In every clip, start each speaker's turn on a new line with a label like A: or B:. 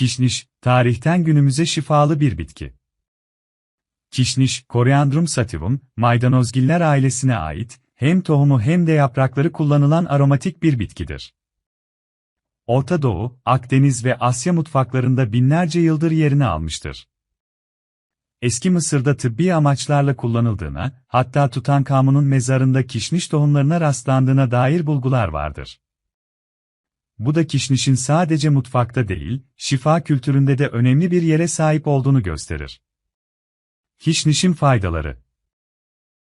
A: Kişniş, tarihten günümüze şifalı bir bitki. Kişniş, Coriandrum sativum, maydanozgiller ailesine ait, hem tohumu hem de yaprakları kullanılan aromatik bir bitkidir. Orta Doğu, Akdeniz ve Asya mutfaklarında binlerce yıldır yerini almıştır. Eski Mısır'da tıbbi amaçlarla kullanıldığına, hatta Tutankamun'un mezarında kişniş tohumlarına rastlandığına dair bulgular vardır. Bu da kişnişin sadece mutfakta değil, şifa kültüründe de önemli bir yere sahip olduğunu gösterir. Kişnişin faydaları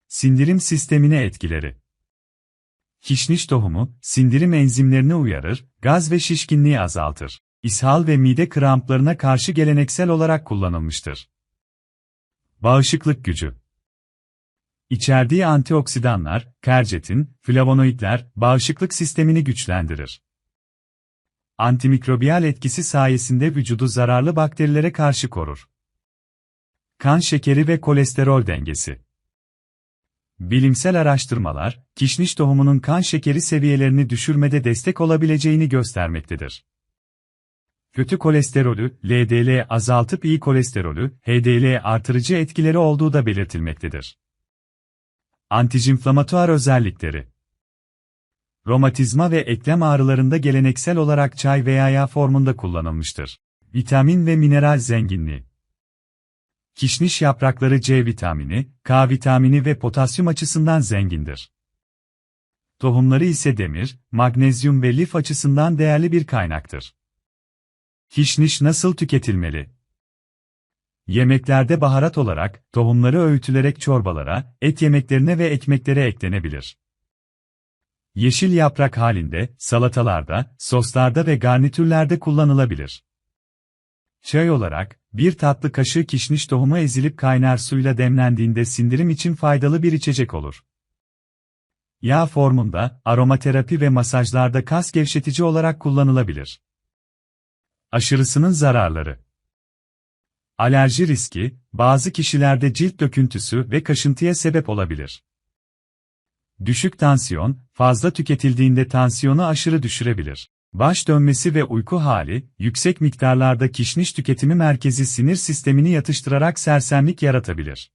A: Sindirim sistemine etkileri Kişniş tohumu, sindirim enzimlerini uyarır, gaz ve şişkinliği azaltır. İshal ve mide kramplarına karşı geleneksel olarak kullanılmıştır. Bağışıklık gücü İçerdiği antioksidanlar, kercetin, flavonoidler, bağışıklık sistemini güçlendirir. Antimikrobiyal etkisi sayesinde vücudu zararlı bakterilere karşı korur. Kan şekeri ve kolesterol dengesi Bilimsel araştırmalar, kişniş tohumunun kan şekeri seviyelerini düşürmede destek olabileceğini göstermektedir. Kötü kolesterolü, LDL azaltıp iyi kolesterolü, HDL artırıcı etkileri olduğu da belirtilmektedir. Antijinflamatuar özellikleri Romatizma ve eklem ağrılarında geleneksel olarak çay veya yağ formunda kullanılmıştır. Vitamin ve mineral zenginliği Kişniş yaprakları C vitamini, K vitamini ve potasyum açısından zengindir. Tohumları ise demir, magnezyum ve lif açısından değerli bir kaynaktır. Kişniş nasıl tüketilmeli? Yemeklerde baharat olarak, tohumları öğütülerek çorbalara, et yemeklerine ve ekmeklere eklenebilir. Yeşil yaprak halinde, salatalarda, soslarda ve garnitürlerde kullanılabilir. Çay olarak, bir tatlı kaşığı kişniş tohumu ezilip kaynar suyla demlendiğinde sindirim için faydalı bir içecek olur. Yağ formunda, aromaterapi ve masajlarda kas gevşetici olarak kullanılabilir. Aşırısının zararları Alerji riski, bazı kişilerde cilt döküntüsü ve kaşıntıya sebep olabilir. Düşük tansiyon, fazla tüketildiğinde tansiyonu aşırı düşürebilir. Baş dönmesi ve uyku hali, yüksek miktarlarda kişniş tüketimi merkezi sinir sistemini yatıştırarak sersemlik yaratabilir.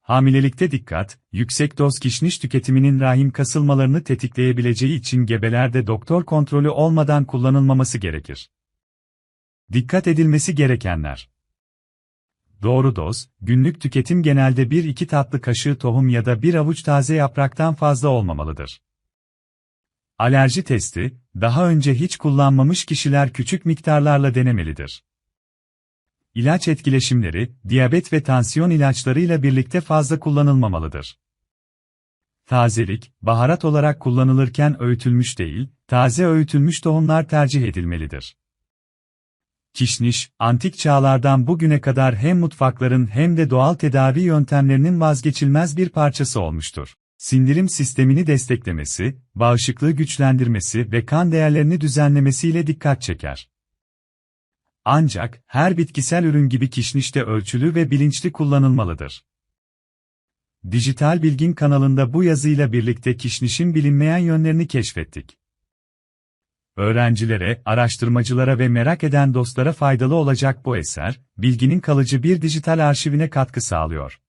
A: Hamilelikte dikkat, yüksek doz kişniş tüketiminin rahim kasılmalarını tetikleyebileceği için gebelerde doktor kontrolü olmadan kullanılmaması gerekir. Dikkat edilmesi gerekenler Doğru doz, günlük tüketim genelde 1-2 tatlı kaşığı tohum ya da bir avuç taze yapraktan fazla olmamalıdır. Alerji testi, daha önce hiç kullanmamış kişiler küçük miktarlarla denemelidir. İlaç etkileşimleri, diyabet ve tansiyon ilaçlarıyla birlikte fazla kullanılmamalıdır. Tazelik, baharat olarak kullanılırken öğütülmüş değil, taze öğütülmüş tohumlar tercih edilmelidir. Kişniş, antik çağlardan bugüne kadar hem mutfakların hem de doğal tedavi yöntemlerinin vazgeçilmez bir parçası olmuştur. Sindirim sistemini desteklemesi, bağışıklığı güçlendirmesi ve kan değerlerini düzenlemesiyle dikkat çeker. Ancak, her bitkisel ürün gibi kişnişte ölçülü ve bilinçli kullanılmalıdır. Dijital Bilgin kanalında bu yazıyla birlikte kişnişin bilinmeyen yönlerini keşfettik. Öğrencilere, araştırmacılara ve merak eden dostlara faydalı olacak bu eser, bilginin kalıcı bir dijital arşivine katkı sağlıyor.